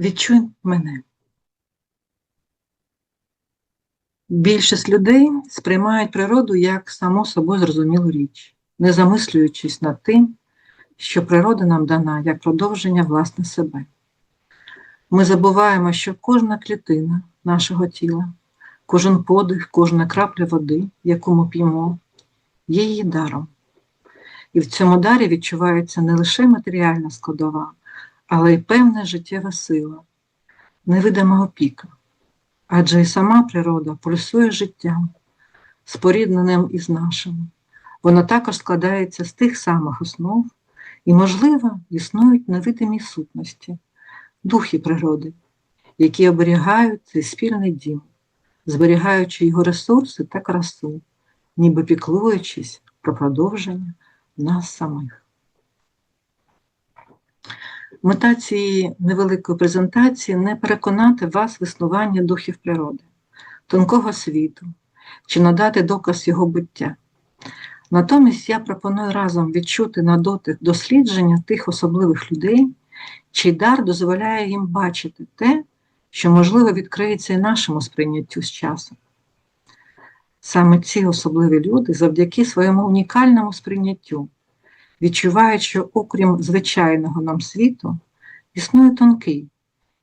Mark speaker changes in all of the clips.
Speaker 1: Відчуй мене. Більшість людей сприймають природу як само собою зрозумілу річ, не замислюючись над тим, що природа нам дана як продовження власне себе. Ми забуваємо, що кожна клітина нашого тіла, кожен подих, кожна крапля води, яку ми п'ємо, є її даром. І в цьому дарі відчувається не лише матеріальна складова, але й певна життєва сила, невидима опіка. Адже і сама природа пульсує життям, спорідненим із нашим. Вона також складається з тих самих основ, і, можливо, існують невидимі сутності, духи природи, які оберігають цей спільний дім, зберігаючи його ресурси та красу, ніби піклуючись про продовження нас самих. Мета цієї невеликої презентації не переконати вас в існуванні духів природи, тонкого світу чи надати доказ його буття. Натомість я пропоную разом відчути на дотик дослідження тих особливих людей, чий дар дозволяє їм бачити те, що, можливо, відкриється і нашому сприйняттю з часом. Саме ці особливі люди завдяки своєму унікальному сприйняттю відчувають, що, окрім звичайного нам світу, існує тонкий,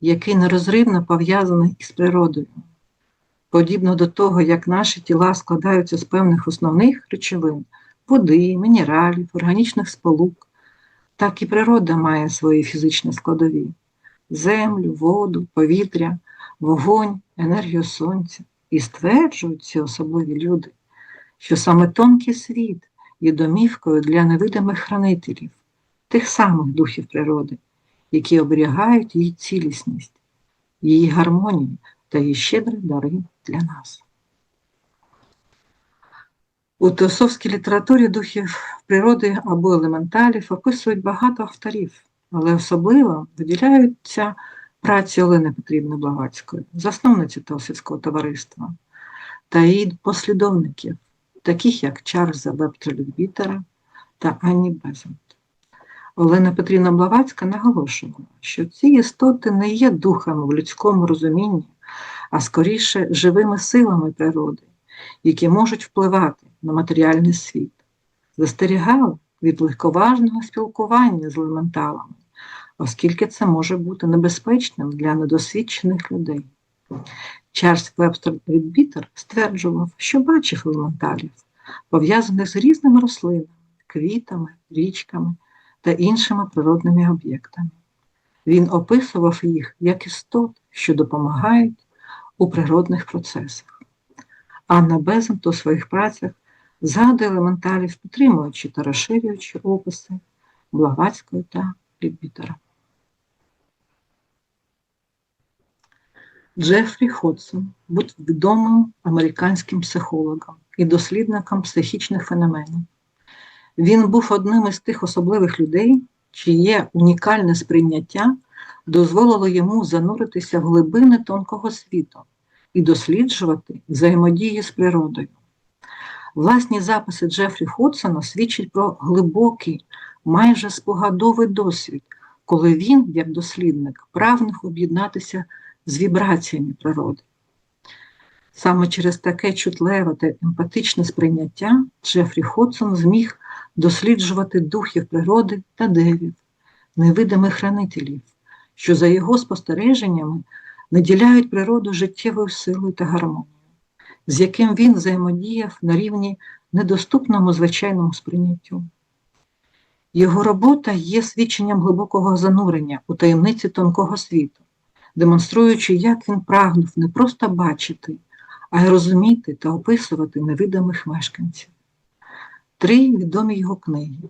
Speaker 1: який нерозривно пов'язаний із природою. Подібно до того, як наші тіла складаються з певних основних речовин води, мінералів, органічних сполук, так і природа має свої фізичні складові землю, воду, повітря, вогонь, енергію сонця. І стверджують ці особливі люди, що саме тонкий світ є домівкою для невидимих хранителів, тих самих духів природи, які оберігають її цілісність, її гармонію та її щедрі дари для нас. У теософській літературі духів природи або елементалів описують багато авторів, але особливо виділяються праці Олени Петрівни Блаватської, засновниці Теософського товариства, та її послідовників, таких як Чарльза Вебтра Людбітера та Анні Безент. Олена Петрівна Блаватська наголошувала, що ці істоти не є духами в людському розумінні, а скоріше живими силами природи, які можуть впливати на матеріальний світ, застерігала від легковажного спілкування з елементалами, оскільки це може бути небезпечним для недосвідчених людей. Чарльз Вебстер Відбітер стверджував, що бачив елементалів, пов'язаних з різними рослинами, квітами, річками та іншими природними об'єктами. Він описував їх як істот, що допомагають у природних процесах. Анна Безент у своїх працях згадує елементалів, підтримуючи та розширюючи описи Блаватської та Лібітера. Джефрі Ходсон був відомим американським психологом і дослідником психічних феноменів. Він був одним із тих особливих людей, чиє унікальне сприйняття дозволило йому зануритися в глибини тонкого світу і досліджувати взаємодії з природою. Власні записи Джефрі Ходсона свідчать про глибокий, майже спогадовий досвід, коли він, як дослідник, прагнув об'єднатися з вібраціями природи. Саме через таке чутливе та емпатичне сприйняття Джефрі Ходсон зміг досліджувати духів природи та девів, невидимих хранителів, що за його спостереженнями наділяють природу життєвою силою та гармонією, з яким він взаємодіяв на рівні недоступному звичайному сприйняттю. Його робота є свідченням глибокого занурення у таємниці тонкого світу, демонструючи, як він прагнув не просто бачити, а й розуміти та описувати невидимих мешканців. Три відомі його книги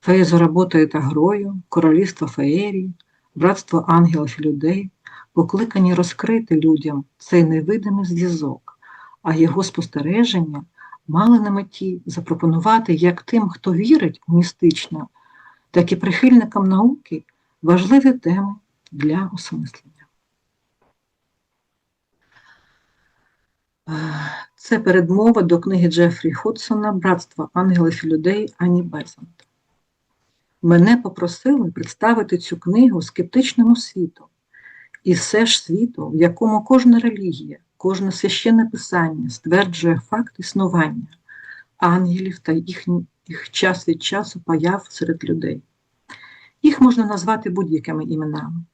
Speaker 1: Фея роботою та грою, Королівство Феєрії, Братство ангелів і людей покликані розкрити людям цей невидимий зв'язок, а його спостереження мали на меті запропонувати як тим, хто вірить у містично, так і прихильникам науки важливі теми для осмислення. Це передмова до книги Джефрі Ходсона Братство ангелів і людей Ані Безант. Мене попросили представити цю книгу скептичному світу, І все ж світу, в якому кожна релігія, кожне священне писання стверджує факт існування ангелів та їх, їх час від часу появ серед людей. Їх можна назвати будь-якими іменами.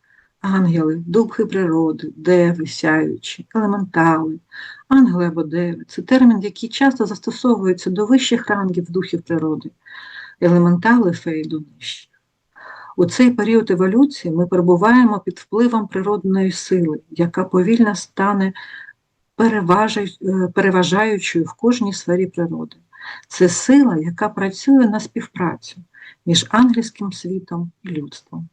Speaker 1: Ангели, духи природи, деви, сяючі, елементали, ангели або деви це термін, який часто застосовується до вищих рангів духів природи, елементали феї до нижчих. У цей період еволюції ми перебуваємо під впливом природної сили, яка повільно стане переважаючою в кожній сфері природи. Це сила, яка працює на співпрацю між ангельським світом і людством,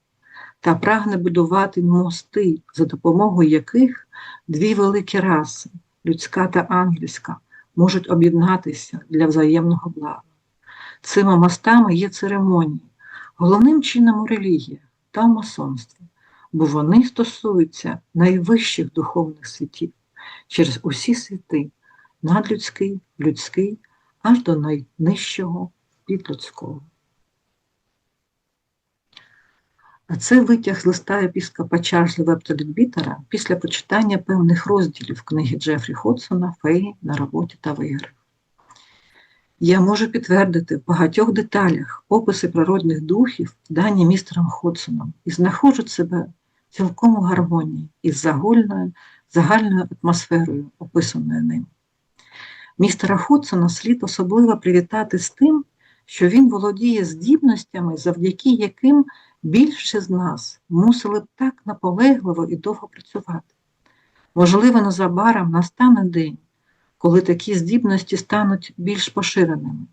Speaker 1: та прагне будувати мости, за допомогою яких дві великі раси людська та ангельська, можуть об'єднатися для взаємного блага. Цими мостами є церемонії, головним чином у релігіях та в масонстві, бо вони стосуються найвищих духовних світів через усі світи, надлюдський, людський, аж до найнижчого підлюдського. А це витяг з листа епіскопа Чарльза Вептелітбітера після прочитання певних розділів книги Джефрі Ходсона Феї на роботі та в іграх. Я можу підтвердити в багатьох деталях описи природних духів, дані містером Ходсоном, і знаходжу себе цілком у гармонії із загальною, загальною атмосферою, описаною ним. Містера Ходсона слід особливо привітати з тим, що він володіє здібностями, завдяки яким більше з нас мусили б так наполегливо і довго працювати. Можливо, незабаром настане день, коли такі здібності стануть більш поширеними,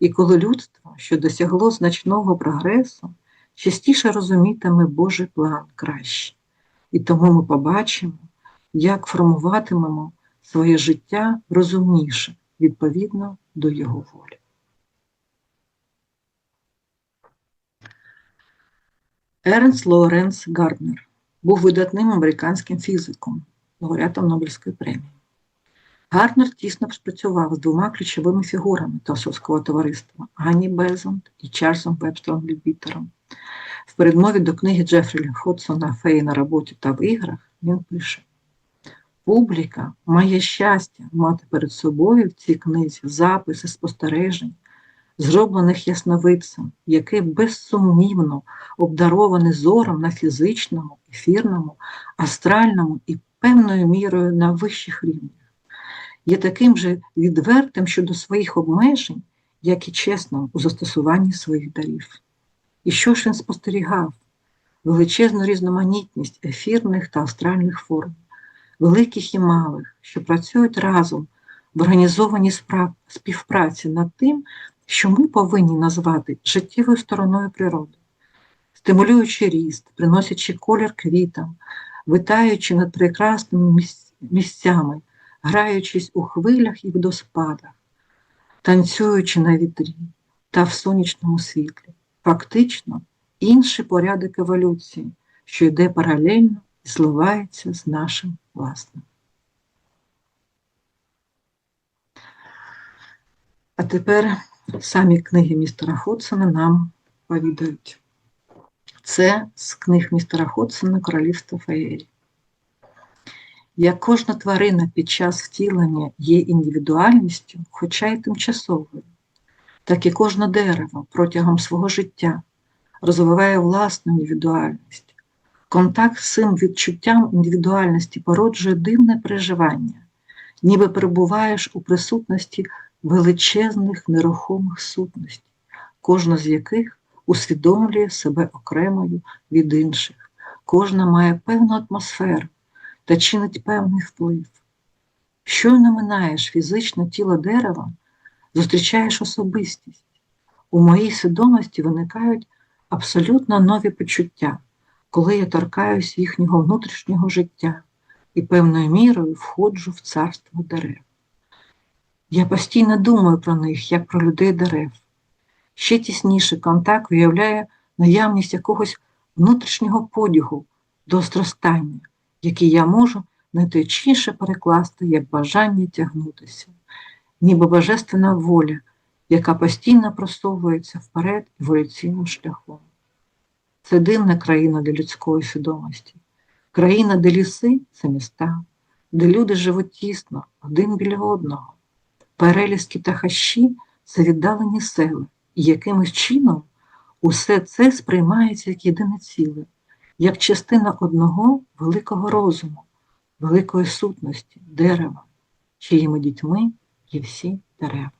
Speaker 1: і коли людство, що досягло значного прогресу, частіше розумітиме Божий план краще. І тому ми побачимо, як формуватимемо своє життя розумніше відповідно до його волі. Ернст Лоуренс Гарднер був видатним американським фізиком, лауреатом Нобелівської премії. Гарднер тісно спрацював з двома ключовими фігурами Тосовського товариства Ганні Безонт і Чарльзом Вебстером Лібітером. В передмові до книги Джефрі Ходсона Феї на роботі та в іграх він пише: Публіка має щастя мати перед собою в цій книзі записи спостережень, зроблених ясновидцем, який безсумнівно обдарований зором на фізичному, ефірному, астральному і певною мірою на вищих рівнях. Є таким же відвертим щодо своїх обмежень, як і чесним у застосуванні своїх дарів. І що ж він спостерігав? Величезну різноманітність ефірних та астральних форм, великих і малих, що працюють разом в організованій співпраці над тим, що ми повинні назвати життєвою стороною природи, стимулюючи ріст, приносячи колір квітам, витаючи над прекрасними місцями, граючись у хвилях і водоспадах, танцюючи на вітрі та в сонячному світлі, фактично інший порядок еволюції, що йде паралельно і зливається з нашим власним. А тепер самі книги містера Ходсона нам повідають. Це з книг містера Ходсона Королівство Феєрі. Як кожна тварина під час втілення є індивідуальністю, хоча й тимчасовою, так і кожне дерево протягом свого життя розвиває власну індивідуальність. Контакт з цим відчуттям індивідуальності породжує дивне переживання, ніби перебуваєш у присутності величезних нерухомих сутностей, кожна з яких усвідомлює себе окремою від інших, кожна має певну атмосферу та чинить певний вплив. Щойно минаєш фізичне тіло дерева, зустрічаєш особистість. У моїй свідомості виникають абсолютно нові почуття, коли я торкаюсь їхнього внутрішнього життя і певною мірою входжу в царство дерев. Я постійно думаю про них, як про людей дерев. Ще тісніший контакт виявляє наявність якогось внутрішнього подігу до зростання, який я можу найточніше перекласти як бажання тягнутися, ніби божественна воля, яка постійно просовується вперед еволюційним шляхом. Це дивна країна для людської свідомості, Країна, де ліси це міста, де люди живуть тісно, один біля одного. Перелізки та хащі це віддалені села, і якимось чином усе це сприймається як єдине ціле, як частина одного великого розуму, великої сутності, дерева, чиїми дітьми є всі дерева.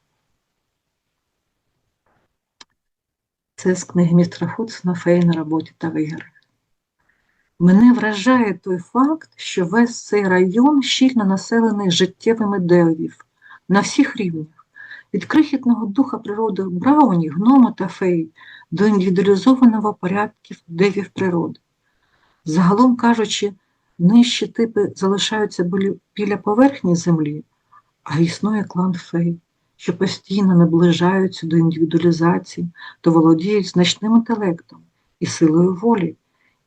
Speaker 1: Це з книги містера Худсона «Фей на роботі та виграх. Мене вражає той факт, що весь цей район щільно населений життєвими девів на всіх рівнях, від крихітного духа природи Брауні, гнома та фей до індивідуалізованого порядків девів природи. Загалом кажучи, нижчі типи залишаються біля поверхні землі, а існує клан фей, що постійно наближаються до індивідуалізації та володіють значним інтелектом і силою волі,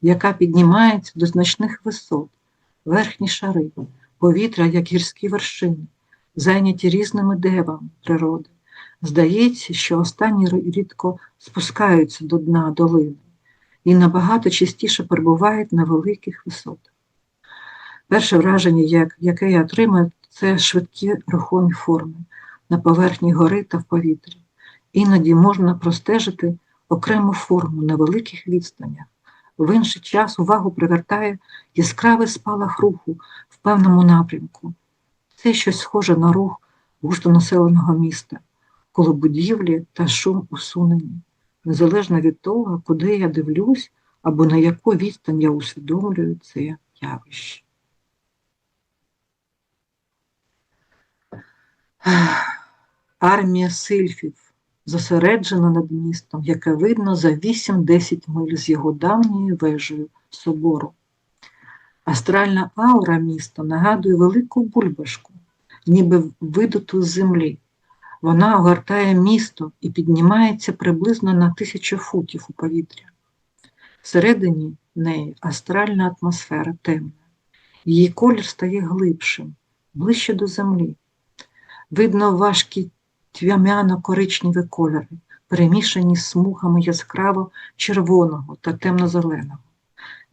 Speaker 1: яка піднімається до значних висот, верхні шари, повітря, як гірські вершини, зайняті різними девами природи. Здається, що останні рідко спускаються до дна долини і набагато частіше перебувають на великих висотах. Перше враження, яке я отримую, це швидкі рухомі форми на поверхні гори та в повітрі. Іноді можна простежити окрему форму на великих відстанях. В інший час увагу привертає яскравий спалах руху в певному напрямку. Це щось схоже на рух густонаселеного міста, коли будівлі та шум усунені, незалежно від того, куди я дивлюсь або на яку відстань я усвідомлюю це явище. Армія сильфів зосереджена над містом, яке видно за 8-10 миль з його давньою вежею собору. Астральна аура міста нагадує велику бульбашку, ніби видуту з землі. Вона огортає місто і піднімається приблизно на тисячу футів у повітря. Всередині неї астральна атмосфера темна. Її колір стає глибшим, ближче до землі. Видно важкі тьмяно-коричневі кольори, перемішані смугами яскраво червоного та темно-зеленого,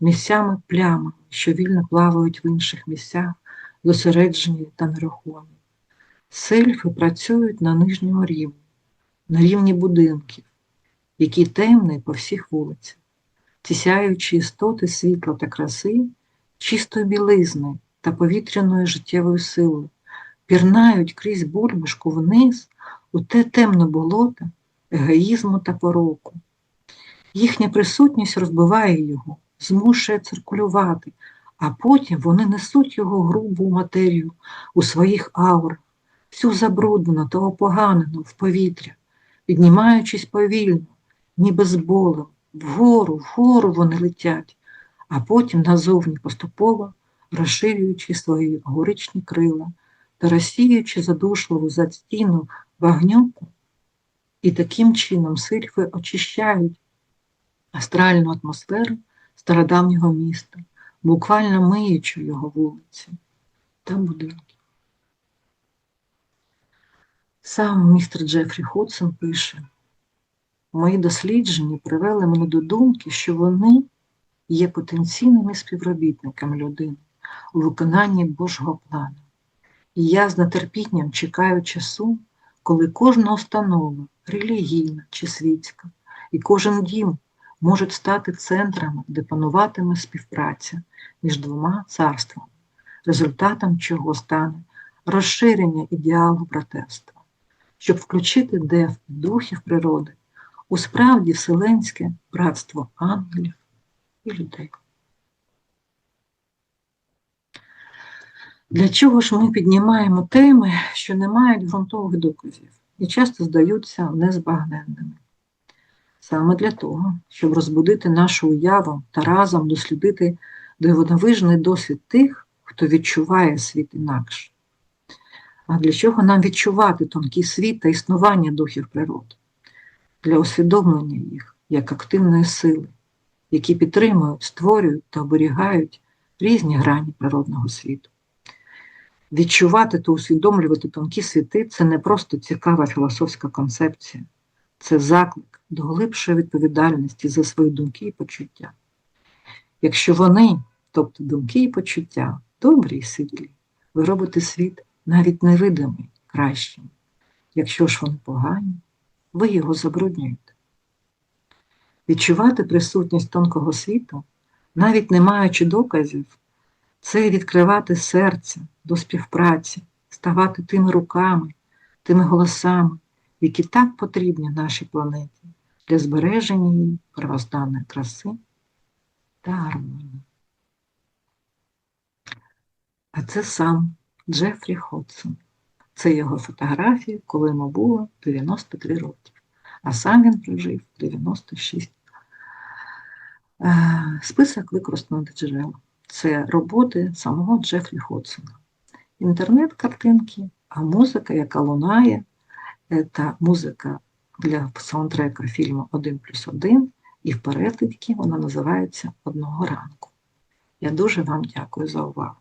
Speaker 1: місцями плямами, що вільно плавають в інших місцях, зосереджені та нерухомі. Сельфи працюють на нижньому рівні, на рівні будинків, які темні по всіх вулицях, ці істоти світла та краси, чистої білизни та повітряної життєвої сили, пірнають крізь бульбашку вниз у те темне болото егоїзму та пороку. Їхня присутність розбиває його, змушує циркулювати, а потім вони несуть його грубу матерію у своїх аурах, всю забруднену та опоганену в повітря, піднімаючись повільно, ніби з болем, вгору, вгору вони летять, а потім назовні поступово розширюючи свої горичні крила та розсіюючи задушливу застійну вогнюку, і таким чином сильфи очищають астральну атмосферу стародавнього міста, буквально миючи його вулиці та будинки. Сам містер Джефрі Ходсон пише, мої дослідження привели мене до думки, що вони є потенційними співробітниками людини у виконанні Божого плану. І я з нетерпінням чекаю часу, коли кожна установа, релігійна чи світська, і кожен дім можуть стати центрами, де пануватиме співпраця між двома царствами, результатом чого стане розширення ідеалу братерства, щоб включити дев духів природи у справді вселенське братство ангелів і людей. Для чого ж ми піднімаємо теми, що не мають ґрунтових доказів і часто здаються незбагненними? Саме для того, щоб розбудити нашу уяву та разом дослідити дивовижний досвід тих, хто відчуває світ інакше. А для чого нам відчувати тонкий світ та існування духів природи? Для усвідомлення їх як активної сили, які підтримують, створюють та оберігають різні грані природного світу. Відчувати та усвідомлювати тонкі світи це не просто цікава філософська концепція, це заклик до глибшої відповідальності за свої думки і почуття. Якщо вони тобто думки і почуття, добрі і світлі. Ви робите світ навіть невидимий, кращим. Якщо ж вони погані, ви його забруднюєте. Відчувати присутність тонкого світу, навіть не маючи доказів, це відкривати серце до співпраці, ставати тими руками, тими голосами, які так потрібні нашій планеті для збереження її первозданної краси та гармонії. А це сам Джефрі Ходсон. Це його фотографії, коли йому було 93 роки. А сам він прожив 96. Е, Список використаних джерел. Це роботи самого Джефрі Ходсона. Інтернет-картинки, а музика, яка лунає, це музика для саундтрека фільму 1 плюс 1, і в перекладі вона називається Одного ранку. Я дуже вам дякую за увагу.